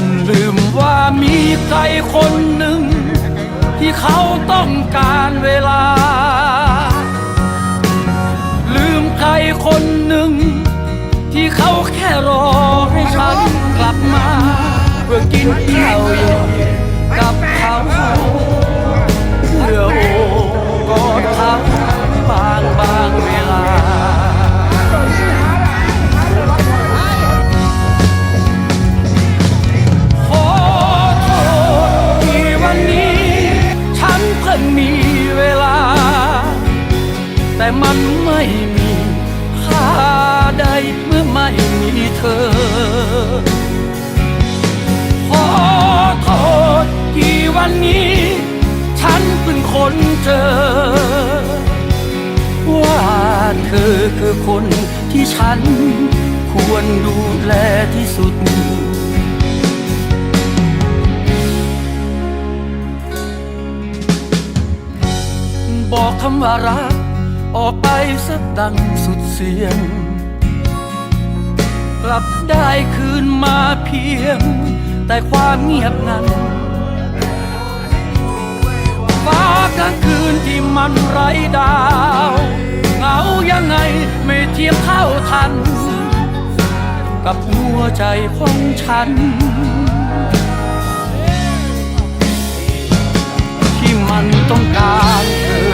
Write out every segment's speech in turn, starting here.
นลืมว่ามีใครคนหนึ่ง ที่เขาต้องการเวลา ลืมใครคนหนึ่ง ที่เขาแค่รอให้ฉันกลับมา เพื่อกินข้าวเย็น ค้นเจอ ว่าเธอคือคนที่ฉัน ควรดูแลที่สุดบอกคำว่ารัก ออกไปสักดังสุดเสียง กลับได้คืนมาเพียง แต่ความเงียบงัน มันไร้ดาวเหงายังไงไม่เทียมเท่าทัน กับหัวใจของฉัน ที่มันต้องการเธอ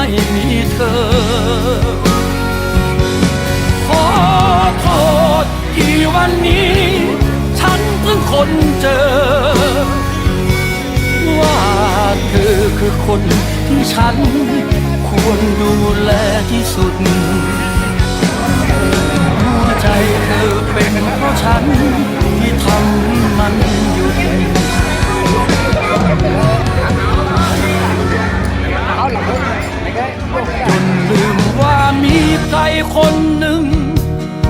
ไม่มีเธอ ขอโทษที่วันนี้ ฉันเพิ่งคนเจอ ว่าเธอคือคนที่ฉัน ควรดูแลที่สุดหัวใจเธอเป็นเพราะฉัน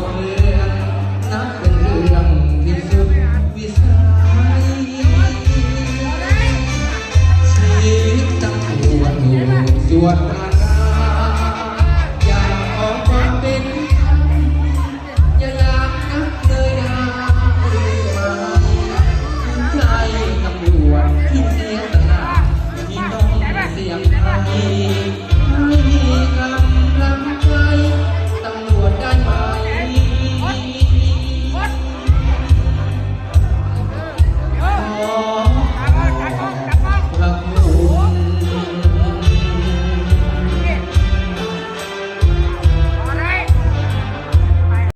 ดเรื่องนับเป็นเรื่องที่สุดวิสัยชีวิตทั้งปวดหัวจวดร้า